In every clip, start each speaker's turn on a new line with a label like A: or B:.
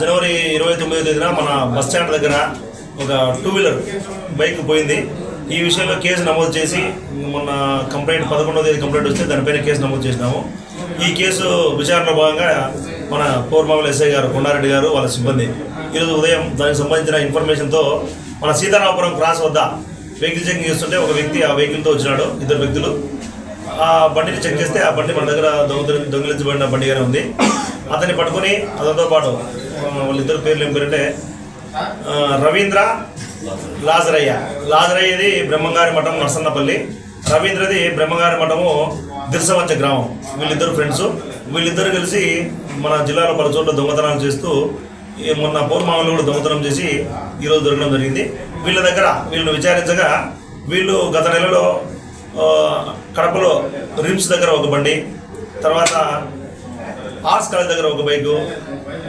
A: జనవరి ఇరవై తొమ్మిదో తేదీన మన బస్ స్టాండ్ దగ్గర ఒక టూ వీలర్ బైక్ పోయింది. ఈ విషయంలో కేసు నమోదు చేసి మొన్న కంప్లైంట్ పదకొండవ తేదీ కంప్లైంట్ వస్తే దానిపైన కేసు నమోదు చేసినాము. ఈ కేసు విచారణలో భాగంగా మన పౌర్మామల ఎస్ఐ గారు కొండారెడ్డి గారు వాళ్ళ సిబ్బంది ఈరోజు ఉదయం దానికి సంబంధించిన ఇన్ఫర్మేషన్తో మన సీతారామపురం క్రాస్ వద్ద వెహికల్ చెకింగ్ చేస్తుంటే ఒక వ్యక్తి ఆ వెహికల్తో వచ్చినాడు. ఇద్దరు వ్యక్తులు. ఆ బండిని చెక్ చేస్తే ఆ బండి మన దగ్గర దొంగ దొంగిలించబడిన బండిగానే ఉంది. అతన్ని పట్టుకొని అతనితో పాటు వాళ్ళిద్దరు పేర్లు ఏం పేరంటే రవీంద్ర లాజరయ్య. లాజరయ్యది బ్రహ్మంగారి మఠం నర్సన్నపల్లి. రవీంద్రది బ్రహ్మంగారి మఠము దిర్సవంచ గ్రామం. వీళ్ళిద్దరు ఫ్రెండ్స్. వీళ్ళిద్దరు కలిసి మన జిల్లాలో పలు చోట్ల దొంగతనాలు చేస్తూ మొన్న పౌర్మామలు కూడా దొంగతనం చేసి ఈరోజు దొరకడం జరిగింది. వీళ్ళ దగ్గర వీళ్ళని విచారించగా వీళ్ళు గత నెలలో కడపలో రిమ్స్ దగ్గర ఒక బండి తర్వాత ఆర్ట్స్ కాలేజ్ దగ్గర ఒక బైకు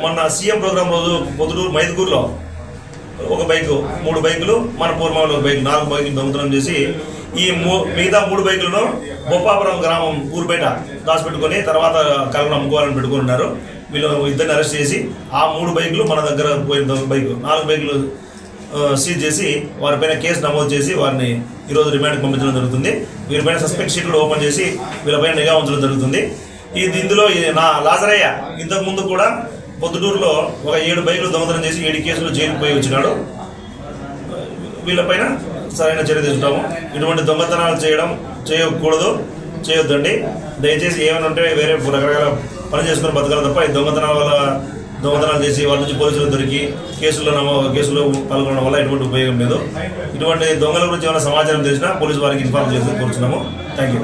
A: మొన్న సీఎం ప్రోగ్రాం రోజు పొద్దుటూరు మైదుగూరులో ఒక బైకు మూడు బైకులు మన పూర్వంలో ఒక బైక్ నాలుగు బైకులు దొంగతనం చేసి ఈ మూ మిగతా మూడు బైకులను బొప్పాపురం గ్రామం ఊరుపేట దాచిపెట్టుకొని తర్వాత కళ్ళను అమ్ముకోవాలని పెట్టుకుని ఉన్నారు వీళ్ళు ఇద్దరిని అరెస్ట్ చేసి ఆ మూడు బైకులు మన దగ్గర పోయిన బైక్ బైకు నాలుగు బైకులు సీజ్ చేసి వారిపైన కేసు నమోదు చేసి వారిని ఈరోజు రిమాండ్కి పంపించడం జరుగుతుంది. వీరిపైన సస్పెక్ట్ షీట్లు ఓపెన్ చేసి వీళ్ళపైన నిఘా ఉంచడం జరుగుతుంది. ఇది ఇందులో నా లాజరయ్య ఇంతకు ముందు కూడా పొద్దుటూరులో ఒక ఏడు బైకులు దొంగతనం చేసి ఏడు కేసులు జైలుకు పోయి వచ్చినాడు. వీళ్ళపైన సరైన చర్య తీసుకుంటాము. ఇటువంటి దొంగతనాలు చేయడం చేయకూడదు చేయొద్దండి. దయచేసి ఏమైనా ఉంటే వేరే రకరకాల పని చేసుకుని బతకాలి తప్ప ఈ దొంగతనాల వల్ల దొంగతనాలు చేసి వాళ్ళ నుంచి పోలీసులు దొరికి కేసుల్లో నమో కేసులో పాల్గొనడం వల్ల ఎటువంటి ఉపయోగం లేదు. ఇటువంటి దొంగల గురించి ఏమైనా సమాచారం తెలిసినా పోలీసు వారికి ఇన్ఫార్మ్ చేసి కోరుచున్నాము. Thank you